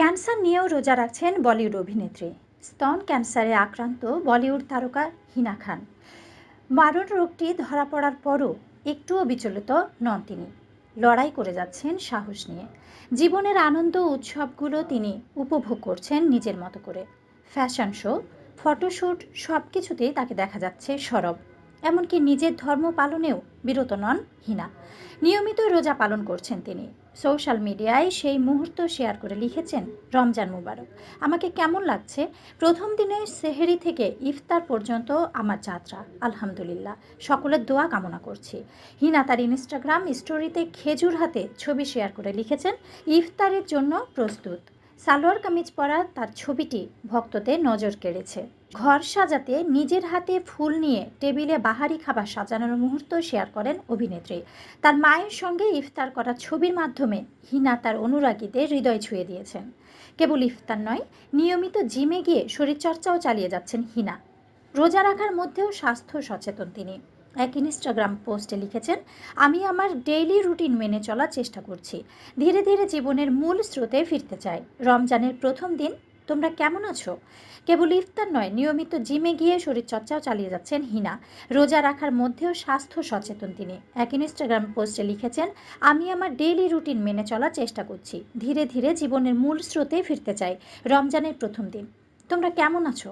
Cancer নিয়েও রোজা রাখছেন বলিউড অভিনেত্রী। স্তন ক্যান্সারে আক্রান্ত বলিউড তারকা হিনা খান। মারণ রোগটি ধরা পড়ার পরও একটুও বিচলিত নন তিনি। লড়াই করে যাচ্ছেন সাহস নিয়ে। জীবনের আনন্দ উৎসবগুলো তিনি উপভোগ করছেন নিজের মতো করে। ফ্যাশন শো ফটোশ্যুট সব কিছুতেই তাকে দেখা যাচ্ছে সরব। এমনকি নিজের ধর্ম পালনেও বিরত নন হিনা। নিয়মিত রোজা পালন করছেন তিনি। সোশ্যাল মিডিয়ায় সেই মুহূর্ত শেয়ার করে লিখেছেন, রমজান মুবারক। আমাকে কেমন লাগছে? প্রথম দিনে সেহেরি থেকে ইফতার পর্যন্ত আমার যাত্রা। আলহামদুলিল্লাহ। সকলের দোয়া কামনা করছি। হিনা তার ইনস্টাগ্রাম স্টোরিতে খেজুর হাতে ছবি শেয়ার করে লিখেছেন, ইফতারের জন্য প্রস্তুত। সালোয়ার কামিজ পরা তার ছবিটি ভক্তদের নজর কেড়েছে। ঘর সাজাতে নিজের হাতে ফুল নিয়ে টেবিলে বাহারি খাবার সাজানোর মুহূর্ত শেয়ার করেন অভিনেত্রী। তার মায়ের সঙ্গে ইফতার করা ছবির মাধ্যমে হিনা তার অনুরাগীদের হৃদয় ছুঁয়ে দিয়েছেন। কেবল ইফতার নয়, নিয়মিত জিমে গিয়ে শরীরচর্চাও চালিয়ে যাচ্ছেন হিনা। রোজা রাখার মধ্যেও স্বাস্থ্য সচেতন তিনি। এক ইনস্টাগ্রাম পোস্টে লিখেছেন, আমি আমার ডেইলি রুটিন মেনে চলার চেষ্টা করছি। ধীরে ধীরে জীবনের মূল স্রোতে ফিরতে চাই। রমজানের প্রথম দিন তোমরা কেমন আছো? কেবল ইফতার নয়, নিয়মিত জিমে গিয়ে শরীরচর্চাও চালিয়ে যাচ্ছেন হিনা। রোজা রাখার মধ্যেও স্বাস্থ্য সচেতন তিনি। এক ইনস্টাগ্রাম পোস্টে লিখেছেন, আমি আমার ডেইলি রুটিন মেনে চলার চেষ্টা করছি। ধীরে ধীরে জীবনের মূল স্রোতে ফিরতে চাই। রমজানের প্রথম দিন। তোমরা কেমন আছো?